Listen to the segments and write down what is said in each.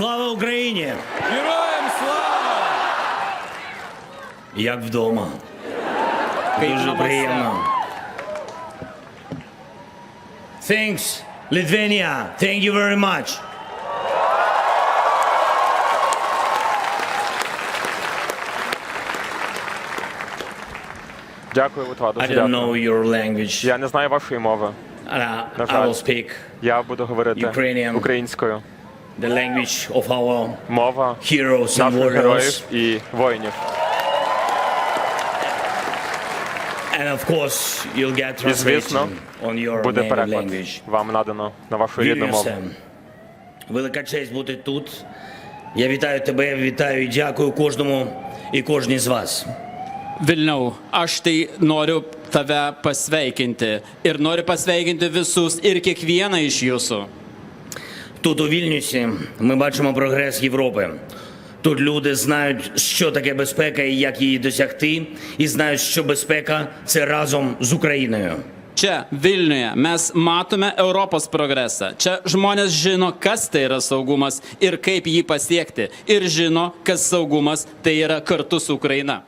Слава Україні! Героям слава! Як вдома. Дуже приємно. Thanks, Lithuania. Thank you very much. Дякую, Литва, I don't дякую. know your language. Я не знаю вашої мови. Uh, На I жаль. will speak Я буду говорити Ukrainian. українською. the language of our Мова heroes and наших warriors. героїв і воїнів. And of course, you'll get І, звісно, translation on your Буде native переклад. language. Вам надано на вашу рідну мову. Вільнюсе, велика честь бути тут. Я вітаю тебе, вітаю і дякую кожному і кожній з вас. Vilniau, aš tai noriu tave pasveikinti ir noriu pasveikinti visus ir kiekvieną iš jūsų. Тут у Вільнюсі ми бачимо прогрес Європи. Тут люди знають, що таке безпека і як її досягти, і знають, що безпека це разом з Україною. Mes matome Europos progresą. Čia žmonės žino, kas tai yra saugumas ir kaip jį pasiekti. Ir žino, kas saugumas tai yra kartu su Ukraina.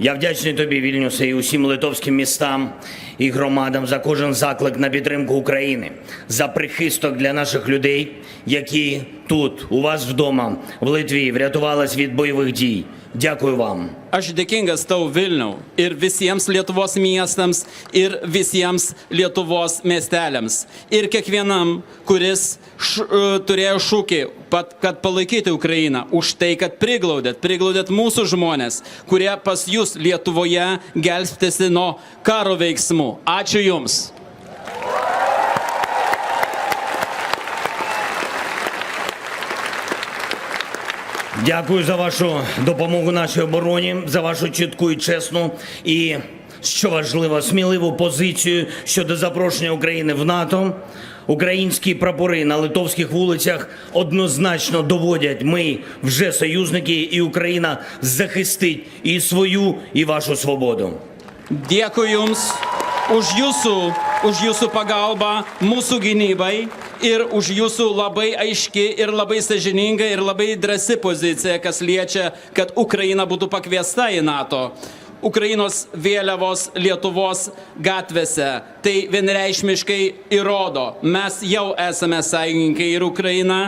Я вдячний тобі, Вільнюсе, і усім литовським містам і громадам за кожен заклик на підтримку України, за прихисток для наших людей, які тут, у вас вдома, в Литві, врятувались від бойових дій. Дякую вам. Aš dėkingas tau Vilniau ir visiems Lietuvos miestams ir visiems Lietuvos miesteliams ir kiekvienam, kuris š, e, turėjo šūkį, pat, kad palaikyti Ukrainą, už tai, kad priglaudėt, priglaudėt mūsų žmonės, kurie pas jūs Lietuvoje gelbstėsi nuo karo veiksmų. Ačiū Jums. Дякую за вашу допомогу нашій обороні, за вашу чітку і чесну і, що важливо, сміливу позицію щодо запрошення України в НАТО. Українські прапори на литовських вулицях однозначно доводять, ми вже союзники, і Україна захистить і свою, і вашу свободу. Jums už Jūsų, už jūsų pagalbą mūsų gynybai ir už Jūsų labai aiški ir labai sažininga ir labai drąsi pozicija, kas liečia, kad Ukraina būtų pakviesta į NATO. Ukrainos vėliavos Lietuvos gatvėse. Tai vienreikšmiškai įrodo, mes jau esame sąjungininkai ir Ukraina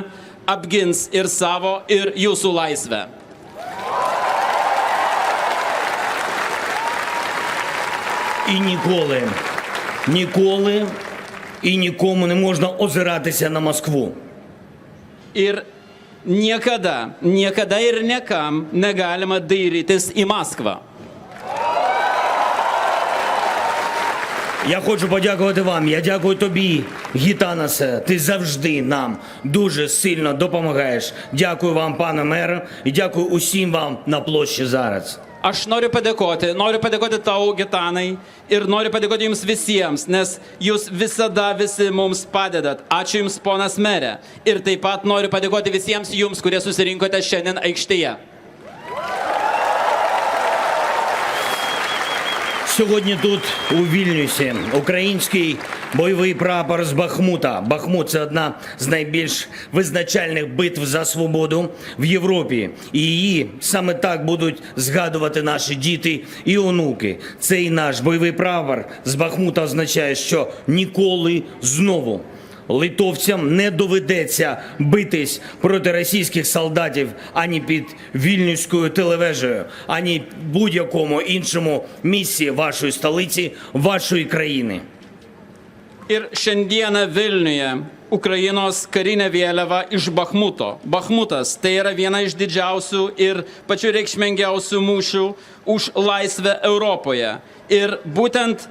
apgins ir savo, ir jūsų laisvę. І ніколи, ніколи і нікому не можна озиратися на Москву. Ir niekada, niekada ir niekam negalima dairytis į Maskvą. Я хочу подякувати вам. Я дякую тобі, Гітанасе. Ти завжди нам дуже сильно допомагаєш. Дякую вам, пане мере, і дякую усім вам на площі зараз. Aš noriu padėkoti, noriu padėkoti tau, Gitanai, ir noriu padėkoti jums visiems, nes jūs visada visi mums padedat. Ačiū jums, ponas merė. Ir taip pat noriu padėkoti visiems jums, kurie susirinkote šiandien aikštėje. Сьогодні тут, у Вільнюсі, український бойовий прапор з Бахмута. Бахмут це одна з найбільш визначальних битв за свободу в Європі. І її саме так будуть згадувати наші діти і онуки. Цей наш бойовий прапор з Бахмута означає, що ніколи знову. Литовцям не доведеться битись проти російських солдатів ані під вільнюською телевежею, ані будь-якому іншому місці вашої столиці, вашої країни. Ir šiandieną Vilniuje Ukrainos karinė vėliava iš Bahmuto. Bahmutas tai yra viena iš didžiausių ir pačių reikšmingiausių mūšių už laisvę Europoje. Ir būtent e,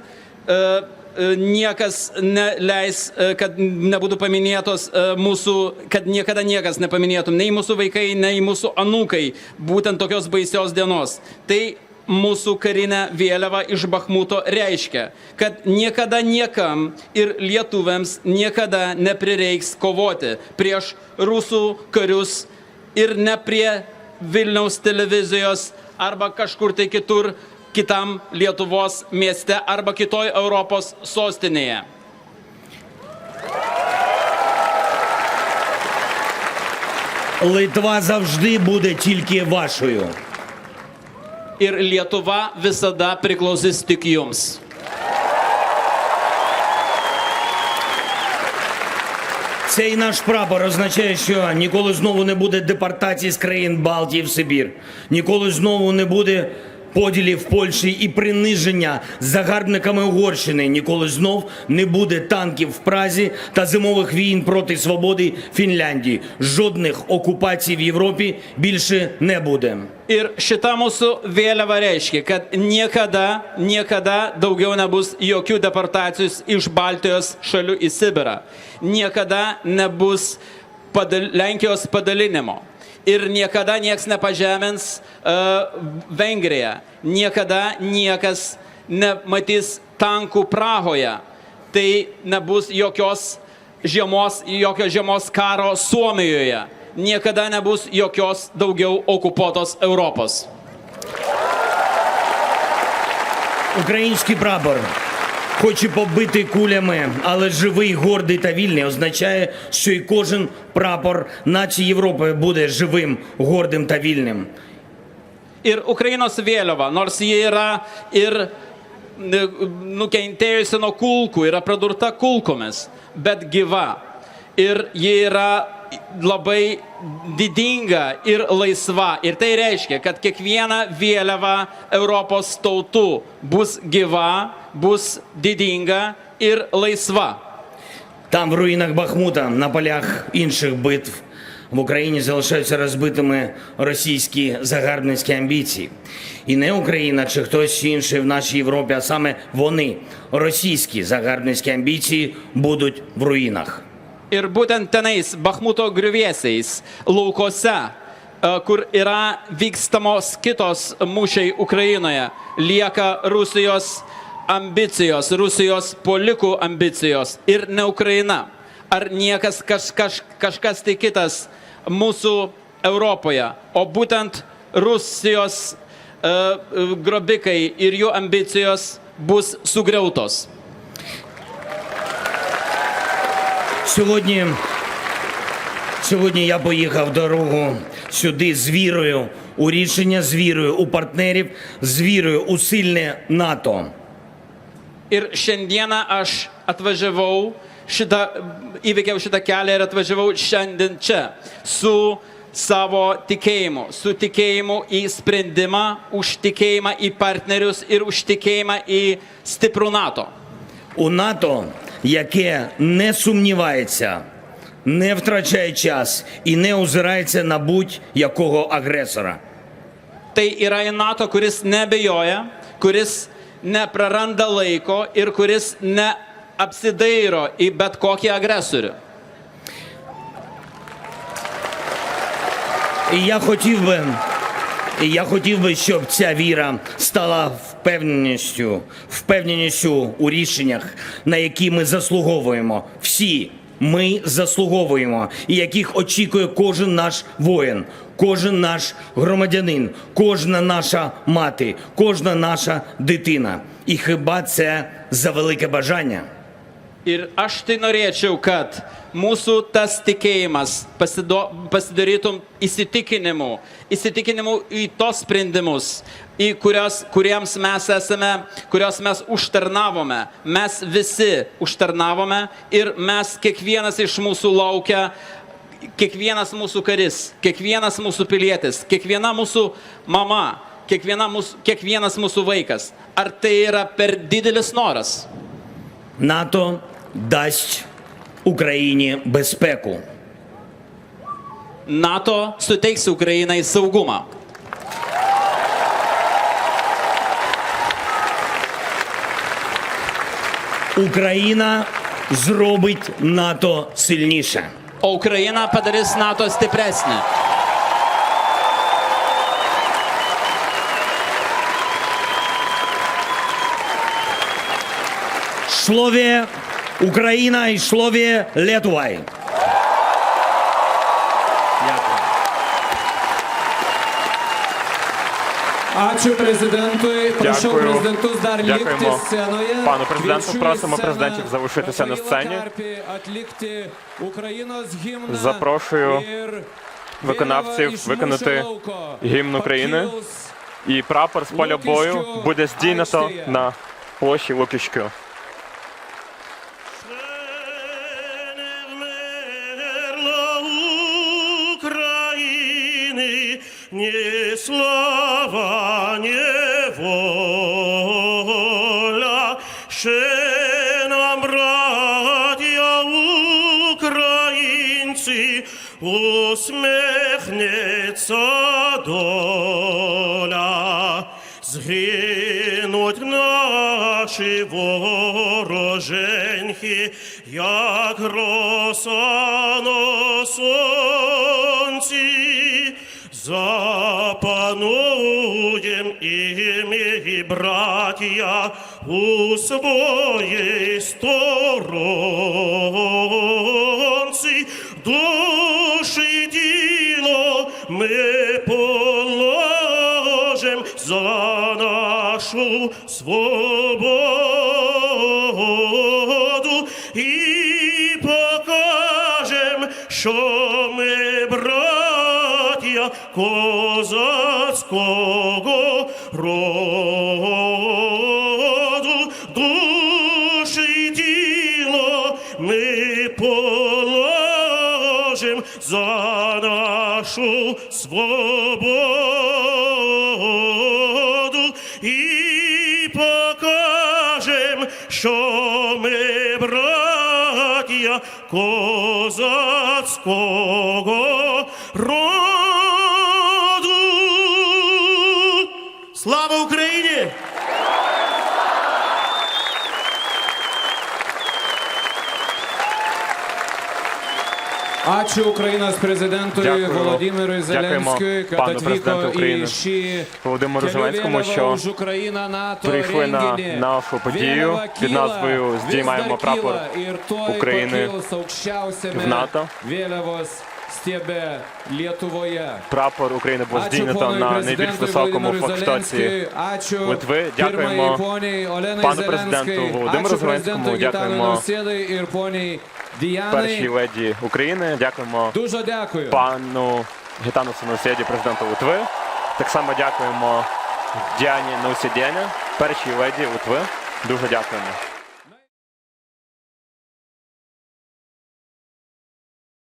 e, niekas neleis, e, kad nebūtų paminėtos e, mūsų, kad niekada niekas nepaminėtų, nei mūsų vaikai, nei mūsų anūkai, būtent tokios baisios dienos. Tai mūsų karinę vėliavą iš Bahmuto reiškia, kad niekada niekam ir lietuviams niekada neprireiks kovoti prieš rusų karius ir ne prie Vilniaus televizijos arba kažkur tai kitur kitam Lietuvos mieste arba kitoj Europos sostinėje. Литва завжди буде тільки вашою. Ir Lietuva visada priklausys tik jums. Цей наш прапор означає, що ніколи знову не буде депортації з країн Балтії в Сибір, ніколи знову не буде поділів Польщі і приниження загарбниками Угорщини. Ніколи знов не буде танків в Празі та зимових війн проти свободи Фінляндії. Жодних окупацій в Європі більше не буде. Ir šita mūsų vėliava reiškia, kad niekada, niekada daugiau nebus jokių deportacijų iš Baltijos šalių į Sibirą. Niekada nebus padal Lenkijos padalinimo. ir niekada nieks nepažemins e, uh, Vengriją, niekada niekas nematys tankų Prahoje, tai nebus jokios žiemos, jokio žiemos karo Suomijoje, niekada nebus jokios daugiau okupuotos Europos. Ukraiński brabor. хоч і побитий кулями, але живий, гордий та вільний, означає, що і кожен прапор нації Європи буде живим, гордим та вільним. Ir Ukrainos vėliava, nors ji yra ir ne, nukentėjusi nuo kulkų, yra pradurta kulkomis, bet gyva. Ir ji yra labai didinga ir laisva. Ir tai reiškia, kad kiekviena vėliava Europos tautų bus gyva, bus didinga ir laisva. Там, в руїнах Бахмута, на полях інших битв в Україні залишаються розбитими російські загарбницькі амбіції. І не Україна чи хтось інший в нашій Європі, а саме вони, російські загарбницькі амбіції, будуть в руїнах. Ir būtent tenais, Bahmuto griuvėsiais, laukose, kur yra vykstamos kitos mūšiai Ukrainoje, lieka Rusijos ambicijos, Rusijos polikų ambicijos ir ne Ukraina. Ar niekas kaž, kaž, kažkas tai kitas mūsų Europoje, o būtent Rusijos uh, grobikai ir jų ambicijos bus sugriautos. Сьогодні, сьогодні я поїхав дорогу сюди з вірою у рішення, з вірою у партнерів, з вірою у сильне НАТО. Ir šiandieną aš atvažiavau, šitą, įveikiau šitą kelią ir atvažiavau šiandien čia su savo tikėjimu, su tikėjimu į sprendimą, už tikėjimą į partnerius ir už tikėjimą į stiprų NATO. У НАТО, яке не сумнівається, не втрачає час і не озирається на будь-якого агресора. Tai yra į NATO, kuris nebejoja, kuris nepraranda laiko ir kuris neapsidairo į bet kokį agresorių. Я хотів би, я хотів би, щоб ця віра стала впевненістю, впевненістю у рішеннях, на які ми заслуговуємо. Всі ми заслуговуємо, і яких очікує кожен наш воїн, кожен наш громадянин, кожна наша мати, кожна наша дитина. І хіба це за велике бажання? Ir aš tai norėčiau, kad mūsų tas tikėjimas pasido, pasidarytum įsitikinimu, įsitikinimu į tos sprendimus, į kurios, kuriems mes esame, kurios mes užtarnavome. Mes visi užtarnavome ir mes kiekvienas iš mūsų laukia, kiekvienas mūsų karis, kiekvienas mūsų pilietis, kiekviena mūsų mama, kiekviena mūsų, kiekvienas mūsų vaikas. Ar tai yra per didelis noras? НАТО дасть Україні безпеку. NATO suteiks Ukrainai saugumą. Україна зробить НАТО сильніше. O Ukraina padarys NATO stipresnį. Šlovė Ukrainai, šlovė слові Ačiū президенту. Прошу президенту Дякуємо пану президенту. Просимо президентів залишитися на сцені. Запрошую виконавців виконати гімн України. І прапор з поля бою буде здійнято на площі Луківської. Слава, ні воля, ще нам, братія українці, усміхнеться доля. Згинуть наші вороженьки, як роса на сонці, запануєм і ми, браття, у своїй сторонці, душі діло ми положим за нашу свободу козацького роду, душі й діло ми положим за нашу свободу і покажем, що ми браття козацького роду. Volodymyrui Дякуємо Zelenskiui, kad пану президенту atvyko į України šį Володимиру Зеленському, що прийшли на нашу подію під назвою «Здіймаємо прапор України в НАТО». Прапор України був здійнято на найбільш високому флагштоці Литви. Дякуємо пану президенту Володимиру Зеленському, дякуємо Poniai першій леді України. Дякуємо Дуже дякую. пану Гітану Синосєді, президенту Литви. Так само дякуємо Діані Наусєдєні, першій леді Литви. Дуже дякуємо.